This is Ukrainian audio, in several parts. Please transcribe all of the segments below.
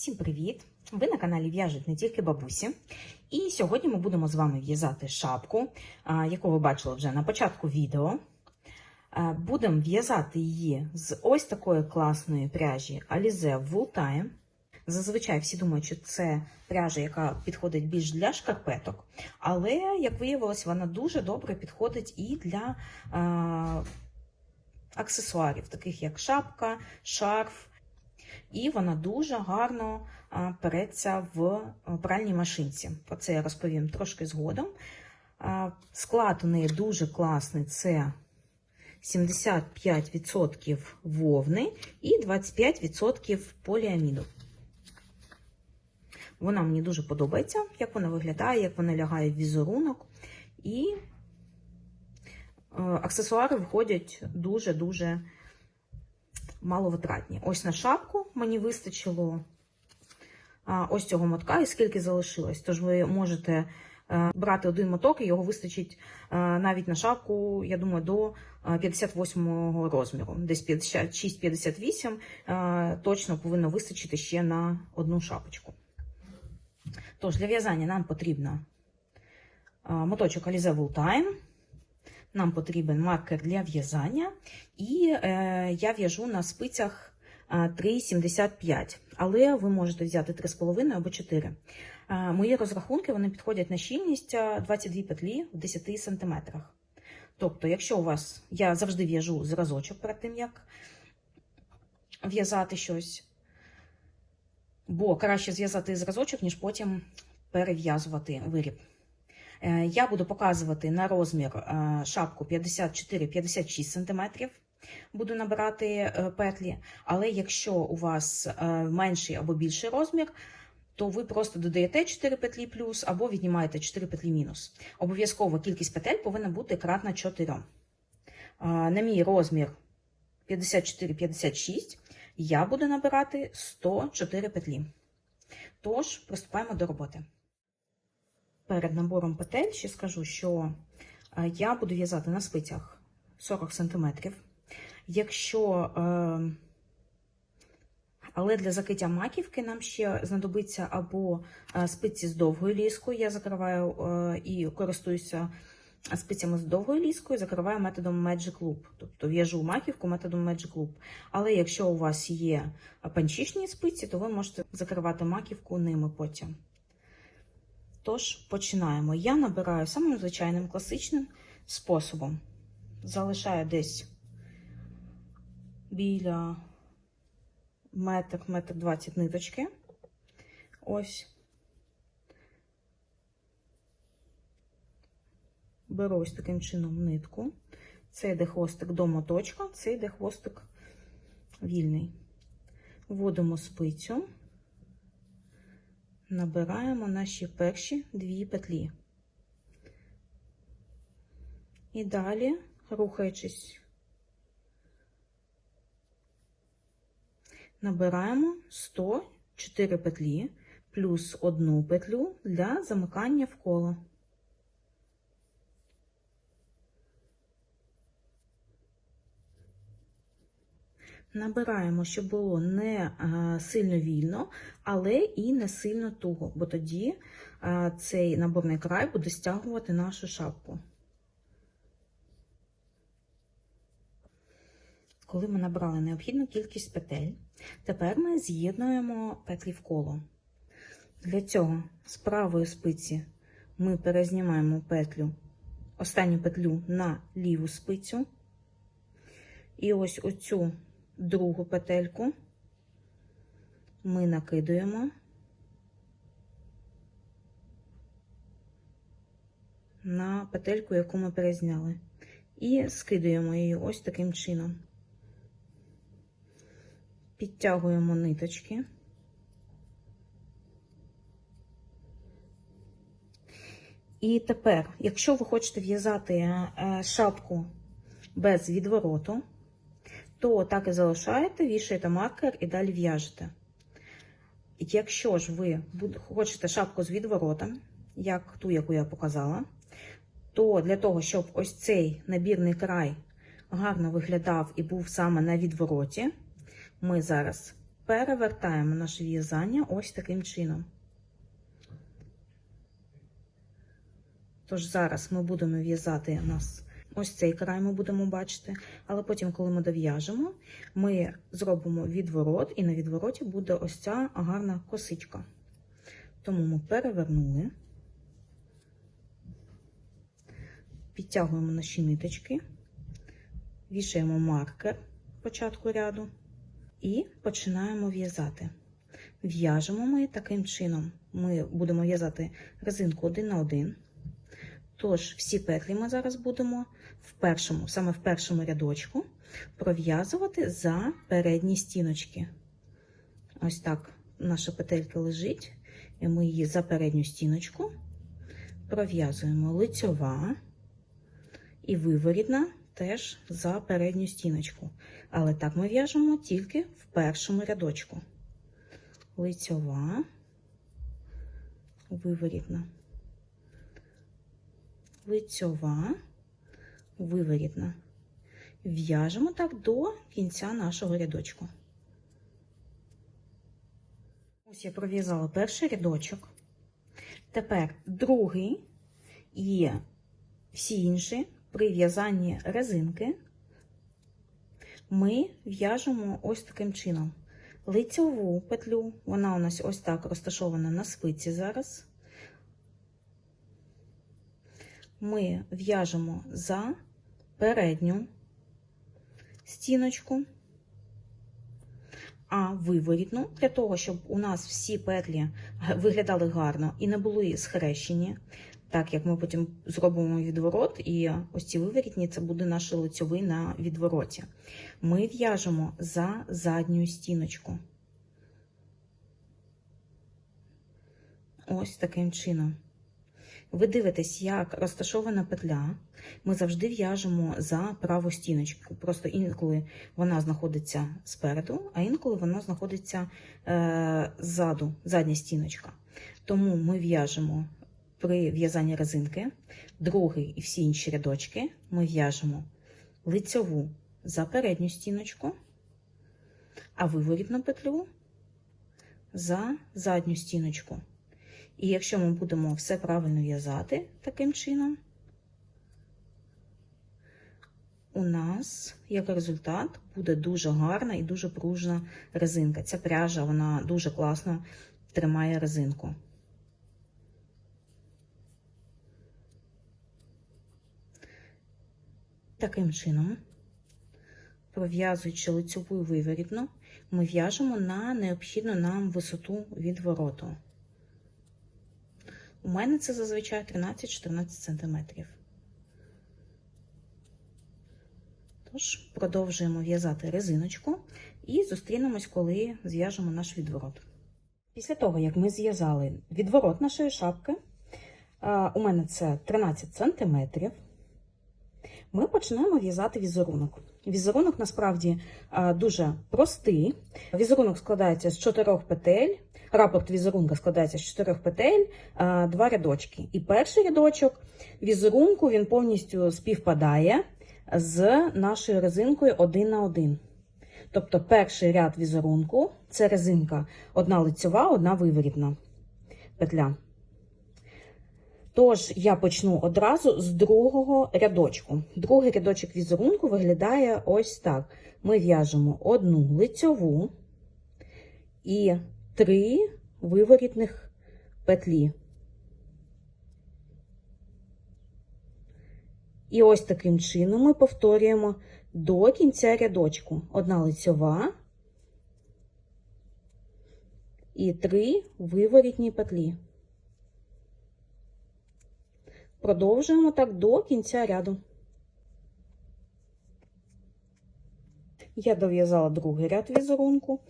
Всім привіт! Ви на каналі В'яжуть не тільки бабусі. І сьогодні ми будемо з вами в'язати шапку, яку ви бачили вже на початку відео. Будемо в'язати її з ось такої класної пряжі Alize Wool Time. Зазвичай всі думають, що це пряжа, яка підходить більш для шкарпеток, але, як виявилось, вона дуже добре підходить і для аксесуарів, таких як шапка, шарф. І вона дуже гарно переться в пральній машинці. Про це я розповім трошки згодом. Склад у неї дуже класний: це 75% вовни і 25% поліаміду. Вона мені дуже подобається, як вона виглядає, як вона лягає в візерунок. І е, аксесуари виходять дуже-дуже маловитратні. Ось на шапку мені вистачило ось цього мотка, і скільки залишилось. Тож ви можете брати один моток, і його вистачить навіть на шапку, я думаю, до 58 розміру. Десь 56-58 точно повинно вистачити ще на одну шапочку. Тож, для в'язання нам потрібно моточок Alize Wool Time. Нам потрібен маркер для в'язання, і е, я в'яжу на спицях 3,75, але ви можете взяти 3,5 або 4. Е, мої розрахунки вони підходять на щільність 22 петлі в 10 см. Тобто, якщо у вас, я завжди в'яжу зразочок перед тим, як в'язати щось, бо краще зв'язати зразочок, ніж потім перев'язувати виріб. Я буду показувати на розмір шапку 54-56 см. Буду набирати петлі, але якщо у вас менший або більший розмір, то ви просто додаєте 4 петлі плюс або віднімаєте 4 петлі мінус. Обов'язково кількість петель повинна бути кратна 4. На мій розмір 54-56 я буду набирати 104 петлі. Тож, приступаємо до роботи. Перед набором петель ще скажу, що я буду в'язати на спицях 40 см. Якщо, але для закриття маківки нам ще знадобиться або спиці з довгою ліскою, я закриваю і користуюся спицями з довгою ліскою, закриваю методом Magic Loop, тобто в'яжу маківку методом Magic Loop. Але якщо у вас є панчішні спиці, то ви можете закривати маківку ними потім. Тож, починаємо. Я набираю самим звичайним класичним способом. Залишаю десь біля метр, метр двадцять ниточки. Ось. Беру ось таким чином нитку. Це йде хвостик до моточка, це йде хвостик вільний. Вводимо спицю набираємо наші перші дві петлі. І далі, рухаючись, набираємо 104 петлі плюс одну петлю для замикання в коло. Набираємо, щоб було не сильно вільно, але і не сильно туго, бо тоді цей наборний край буде стягувати нашу шапку. Коли ми набрали необхідну кількість петель, тепер ми з'єднуємо петлі в коло. Для цього з правої спиці ми перезнімаємо петлю, останню петлю на ліву спицю. І ось оцю другу петельку ми накидуємо на петельку, яку ми перезняли, і скидуємо її ось таким чином. Підтягуємо ниточки. І тепер, якщо ви хочете в'язати е, шапку без відвороту, то так і залишаєте, вішаєте маркер і далі в'яжете. Якщо ж ви хочете шапку з відворотом, як ту, яку я показала, то для того, щоб ось цей набірний край гарно виглядав і був саме на відвороті, ми зараз перевертаємо наше в'язання ось таким чином. Тож зараз ми будемо в'язати у нас ось цей край, ми будемо бачити, але потім, коли ми дов'яжемо, ми зробимо відворот, і на відвороті буде ось ця гарна косичка. Тому ми перевернули, підтягуємо наші ниточки, вішаємо маркер початку ряду і починаємо в'язати. В'яжемо ми таким чином. Ми будемо в'язати резинку один на один. Тож, всі петлі ми зараз будемо в першому, саме в першому рядочку, пров'язувати за передні стіночки. Ось так наша петелька лежить, і ми її за передню стіночку пров'язуємо лицьова і виворітна теж за передню стіночку. Але так ми в'яжемо тільки в першому рядочку. Лицьова, виворітна лицьова, виворітна. В'яжемо так до кінця нашого рядочку. Ось я пров'язала перший рядочок. Тепер другий і всі інші при в'язанні резинки ми в'яжемо ось таким чином. Лицьову петлю, вона у нас ось так розташована на спиці зараз ми в'яжемо за передню стіночку, а виворітну, для того, щоб у нас всі петлі виглядали гарно і не були схрещені, так як ми потім зробимо відворот, і ось ці виворітні це буде наш лицьовий на відвороті. Ми в'яжемо за задню стіночку. Ось таким чином. Ви дивитесь, як розташована петля. Ми завжди в'яжемо за праву стіночку. Просто інколи вона знаходиться спереду, а інколи вона знаходиться е, ззаду, задня стіночка. Тому ми в'яжемо при в'язанні резинки, другий і всі інші рядочки ми в'яжемо лицьову за передню стіночку, а виворітну петлю за задню стіночку. І якщо ми будемо все правильно в'язати таким чином, у нас, як результат, буде дуже гарна і дуже пружна резинка. Ця пряжа, вона дуже класно тримає резинку. Таким чином, пров'язуючи лицьову виворітну, ми в'яжемо на необхідну нам висоту відвороту. У мене це зазвичай 13-14 см. Тож, продовжуємо в'язати резиночку і зустрінемось, коли зв'яжемо наш відворот. Після того, як ми зв'язали відворот нашої шапки, у мене це 13 см, ми починаємо в'язати візерунок. Візерунок насправді дуже простий. Візерунок складається з чотирьох петель. Рапорт візерунка складається з чотирьох петель, два рядочки. І перший рядочок візерунку він повністю співпадає з нашою резинкою один на один. Тобто перший ряд візерунку це резинка одна лицьова, одна виворітна петля. Тож, я почну одразу з другого рядочку. Другий рядочок візерунку виглядає ось так. Ми в'яжемо одну лицьову і три виворітних петлі. І ось таким чином ми повторюємо до кінця рядочку. Одна лицьова і три виворітні петлі. Продовжуємо так до кінця ряду. Я дов'язала другий ряд візерунку,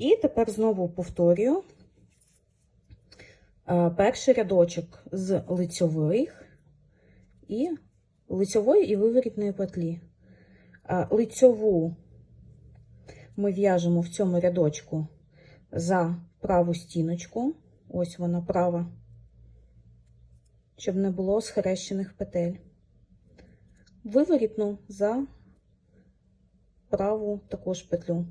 і тепер знову повторюю е, перший рядочок з лицьових і лицьової і виворітної петлі. Е, лицьову ми в'яжемо в цьому рядочку за праву стіночку, ось вона права щоб не було схрещених петель. Виворітну за праву також петлю.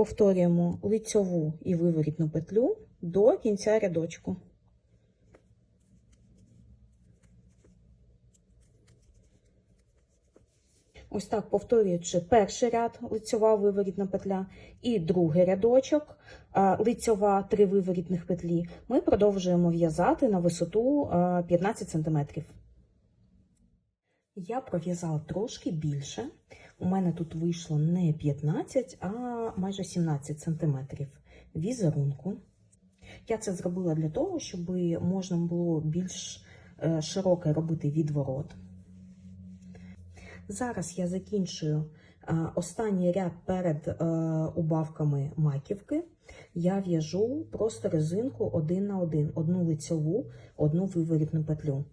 Повторюємо лицьову і виворітну петлю до кінця рядочку. Ось так повторюючи перший ряд лицьова виворітна петля і другий рядочок лицьова три виворітних петлі, ми продовжуємо в'язати на висоту 15 см. Я пров'язала трошки більше. У мене тут вийшло не 15, а майже 17 см візерунку. Я це зробила для того, щоб можна було більш е, широке робити відворот. Зараз я закінчую останній ряд перед е, убавками маківки. Я в'яжу просто резинку один на один, одну лицьову, одну виворітну петлю.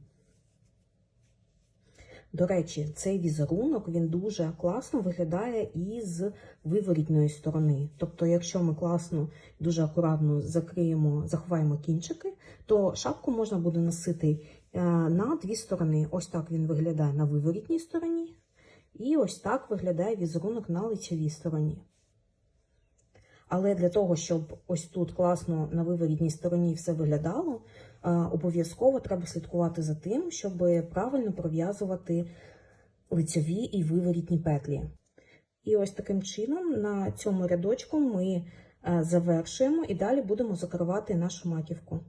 До речі, цей візерунок він дуже класно виглядає із виворітної сторони. Тобто, якщо ми класно, дуже акуратно закриємо, заховаємо кінчики, то шапку можна буде носити е, на дві сторони. Ось так він виглядає на виворітній стороні, і ось так виглядає візерунок на лицевій стороні. Але для того, щоб ось тут класно на виворітній стороні все виглядало, обов'язково треба слідкувати за тим, щоб правильно пров'язувати лицьові і виворітні петлі. І ось таким чином на цьому рядочку ми завершуємо і далі будемо закривати нашу маківку.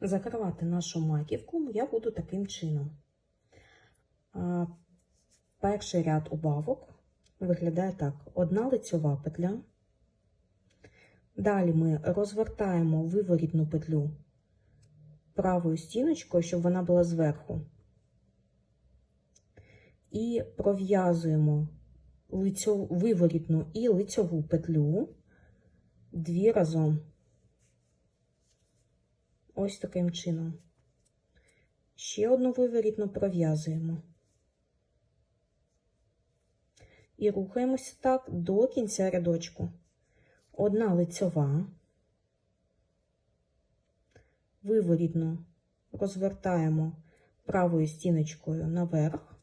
Закривати нашу маківку я буду таким чином. Перший ряд убавок виглядає так: одна лицьова петля. Далі ми розвертаємо виворітну петлю правою стіночкою, щоб вона була зверху. І пров'язуємо виворітну і лицьову петлю дві разом. Ось таким чином. Ще одну виворітну пров'язуємо. І рухаємося так до кінця рядочку одна лицьова, виворітно розвертаємо правою стіночкою наверх.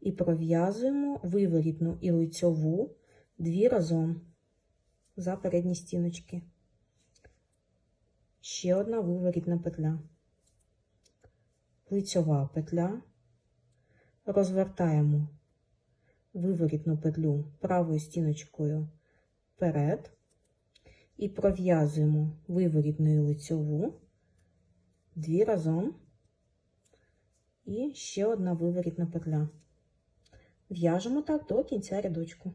І пров'язуємо виворітну і лицьову дві разом за передні стіночки. Ще одна виворітна петля, лицьова петля, розвертаємо виворітну петлю правою стіночкою вперед і пров'язуємо виворітну лицьову дві разом і ще одна виворітна петля. В'яжемо так до кінця рядочку.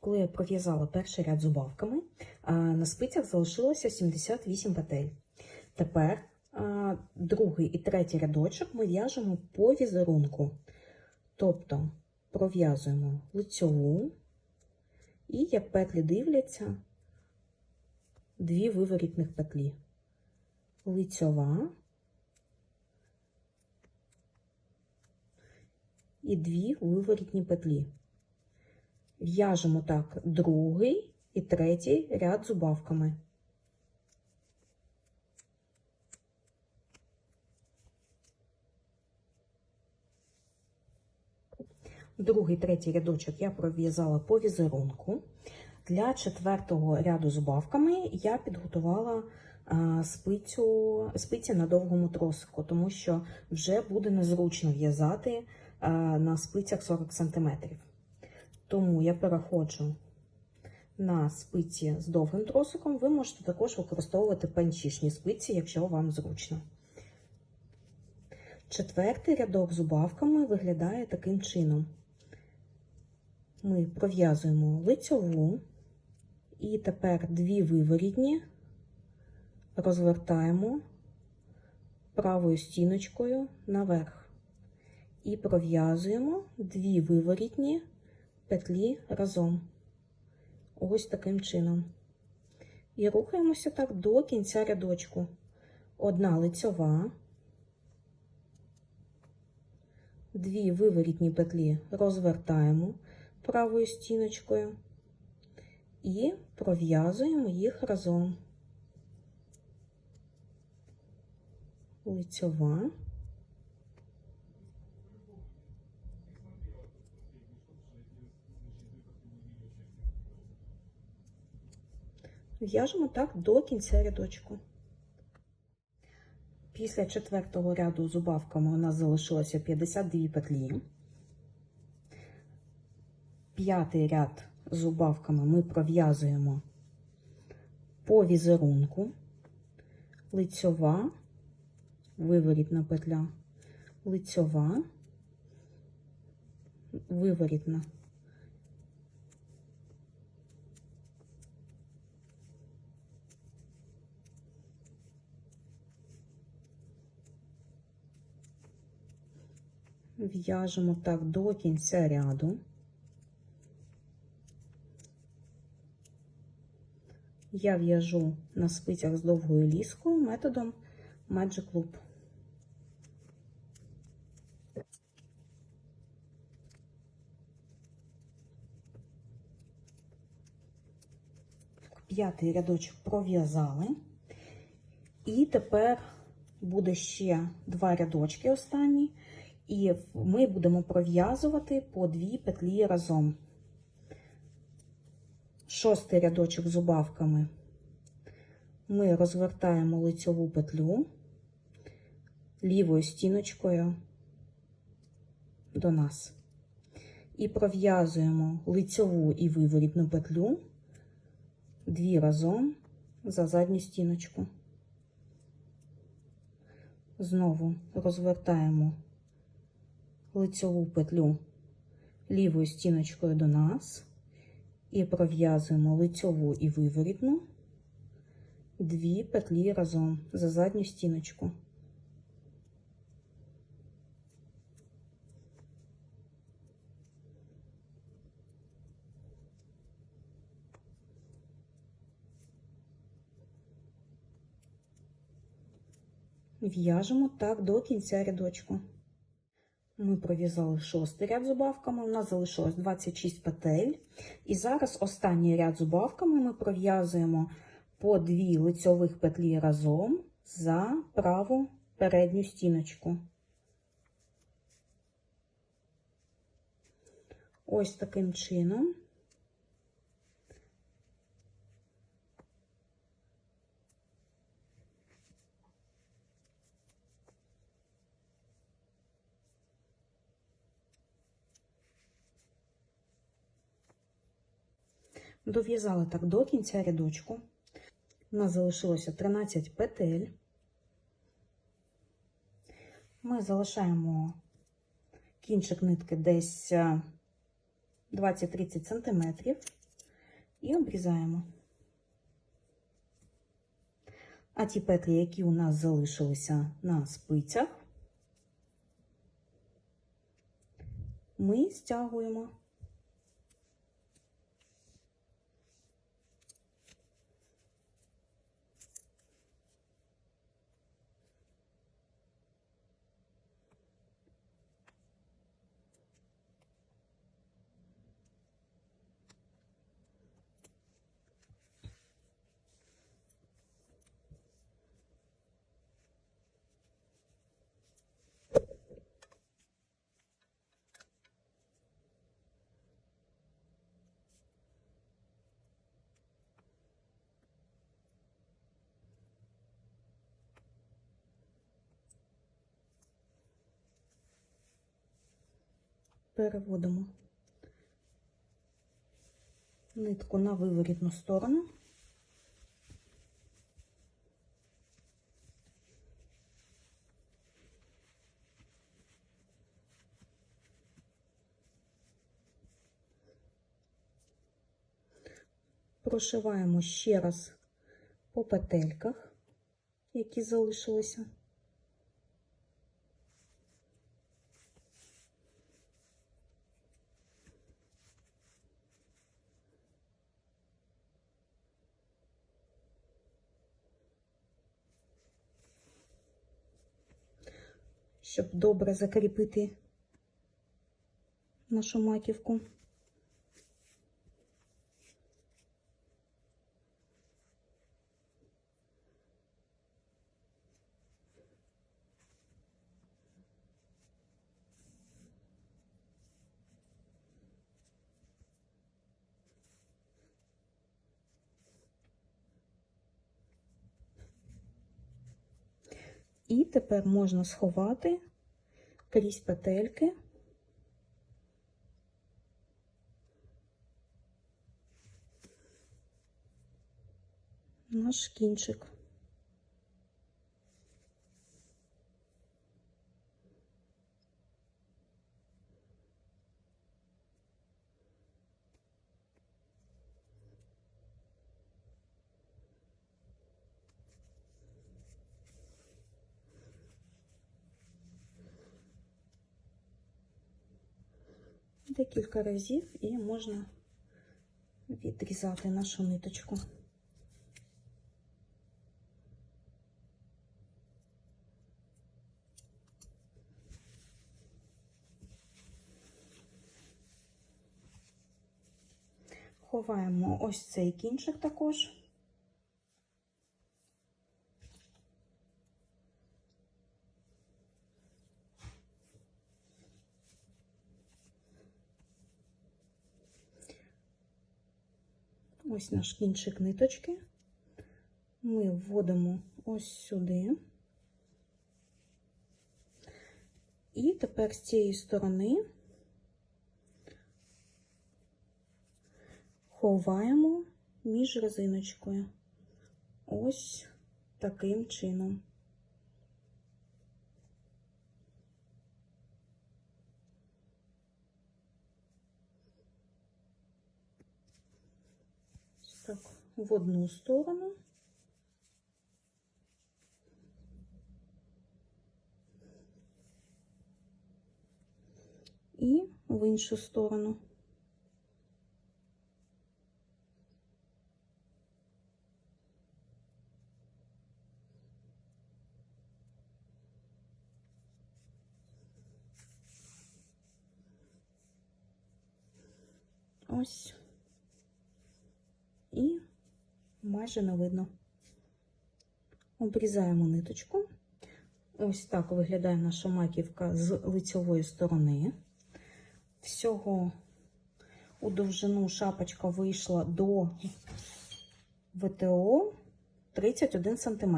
Коли я пров'язала перший ряд зубавками, на спицях залишилося 78 петель. Тепер другий і третій рядочок ми в'яжемо по візерунку. Тобто пров'язуємо лицьову і, як петлі дивляться, дві виворітних петлі. Лицьова і дві виворітні петлі. В'яжемо так другий і третій ряд зубавками. Другий, третій рядочок я пров'язала по візерунку. Для четвертого ряду з убавками я підготувала спицю, спиці на довгому тросику, тому що вже буде незручно в'язати на спицях 40 см. Тому я переходжу на спиці з довгим тросиком. Ви можете також використовувати панчішні спиці, якщо вам зручно. Четвертий рядок з убавками виглядає таким чином ми пров'язуємо лицьову і тепер дві виворітні розвертаємо правою стіночкою наверх і пров'язуємо дві виворітні петлі разом. Ось таким чином. І рухаємося так до кінця рядочку. Одна лицьова, дві виворітні петлі розвертаємо правою стіночкою і пров'язуємо їх разом. Лицьова. В'яжемо так до кінця рядочку. Після четвертого ряду зубавками у нас залишилося 52 петлі. П'ятий ряд з убавками ми пров'язуємо по візерунку, лицьова, виворітна петля, лицьова, виворітна. В'яжемо так до кінця ряду. Я в'яжу на спицях з довгою ліскою методом Magic Loop. П'ятий рядочок пров'язали. І тепер буде ще два рядочки останні, і ми будемо пров'язувати по дві петлі разом. Шостий рядочок з убавками. Ми розвертаємо лицьову петлю лівою стіночкою до нас. І пров'язуємо лицьову і виворітну петлю дві разом за задню стіночку. Знову розвертаємо лицьову петлю лівою стіночкою до нас і пров'язуємо лицьову і виворітну дві петлі разом за задню стіночку. В'яжемо так до кінця рядочку. Ми пров'язали шостий ряд з у нас залишилось 26 петель. І зараз останній ряд з ми пров'язуємо по дві лицьових петлі разом за праву передню стіночку. Ось таким чином. Дов'язали так до кінця рядочку. У нас залишилося 13 петель. Ми залишаємо кінчик нитки десь 20-30 см і обрізаємо. А ті петлі, які у нас залишилися на спицях, ми стягуємо. Переводимо нитку на виворітну сторону. Прошиваємо ще раз по петельках, які залишилися. Щоб добре закріпити нашу маківку. І тепер можна сховати крізь петельки. Наш кінчик. Декілька разів і можна відрізати нашу ниточку. Ховаємо ось цей кінчик також. Ось наш кінчик ниточки. Ми вводимо ось сюди. І тепер з цієї сторони ховаємо між резиночкою. Ось таким чином. В одну сторону. І в іншу сторону. Ось майже не видно. Обрізаємо ниточку. Ось так виглядає наша маківка з лицьової сторони. Всього у довжину шапочка вийшла до ВТО 31 см.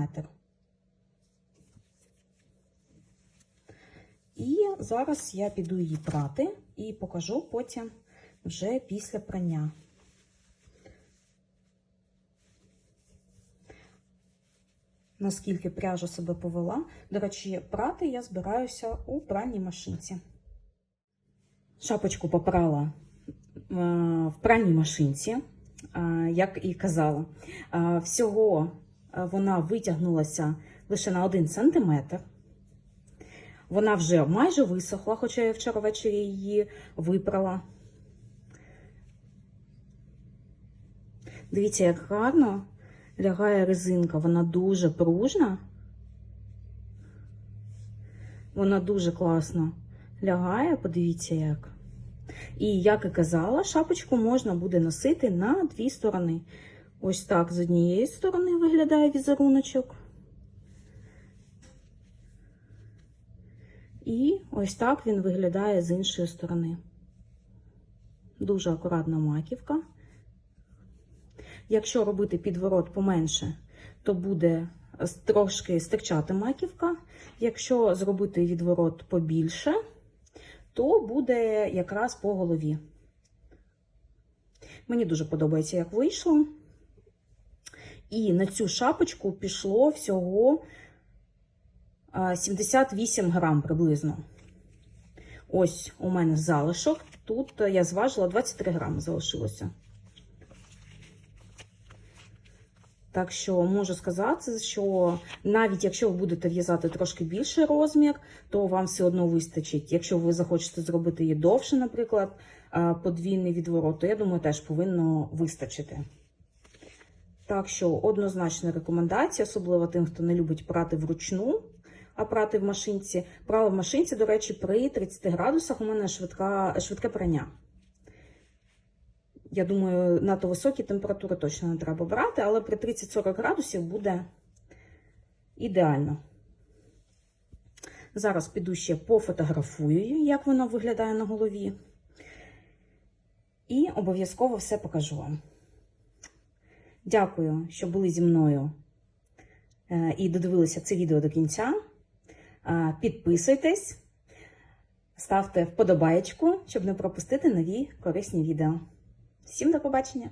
І зараз я піду її прати і покажу потім вже після прання. Наскільки пряжа себе повела. До речі, прати я збираюся у пральній машинці. Шапочку попрала е, в пральній машинці, е, як і казала. Е, всього вона витягнулася лише на 1 см. Вона вже майже висохла, хоча я вчора ввечері її випрала. Дивіться, як гарно лягає резинка, вона дуже пружна. Вона дуже класно лягає, подивіться як. І, як і казала, шапочку можна буде носити на дві сторони. Ось так з однієї сторони виглядає візеруночок. І ось так він виглядає з іншої сторони. Дуже акуратна маківка. Якщо робити підворот поменше, то буде трошки стирчати маківка. Якщо зробити відворот побільше, то буде якраз по голові. Мені дуже подобається, як вийшло. І на цю шапочку пішло всього 78 грам приблизно. Ось у мене залишок. Тут я зважила 23 грами залишилося. Так що можу сказати, що навіть якщо ви будете в'язати трошки більший розмір, то вам все одно вистачить. Якщо ви захочете зробити її довше, наприклад, подвійний відворот, то я думаю, теж повинно вистачити. Так що однозначна рекомендація, особливо тим, хто не любить прати вручну, а прати в машинці. Прала в машинці, до речі, при 30 градусах у мене швидка, швидке прання. Я думаю, надто високі температури точно не треба брати, але при 30-40 градусів буде ідеально. Зараз піду ще пофотографую, як воно виглядає на голові. І обов'язково все покажу вам. Дякую, що були зі мною е, і додивилися це відео до кінця. Підписуйтесь, ставте вподобаєчку, щоб не пропустити нові корисні відео. Всім до побачення!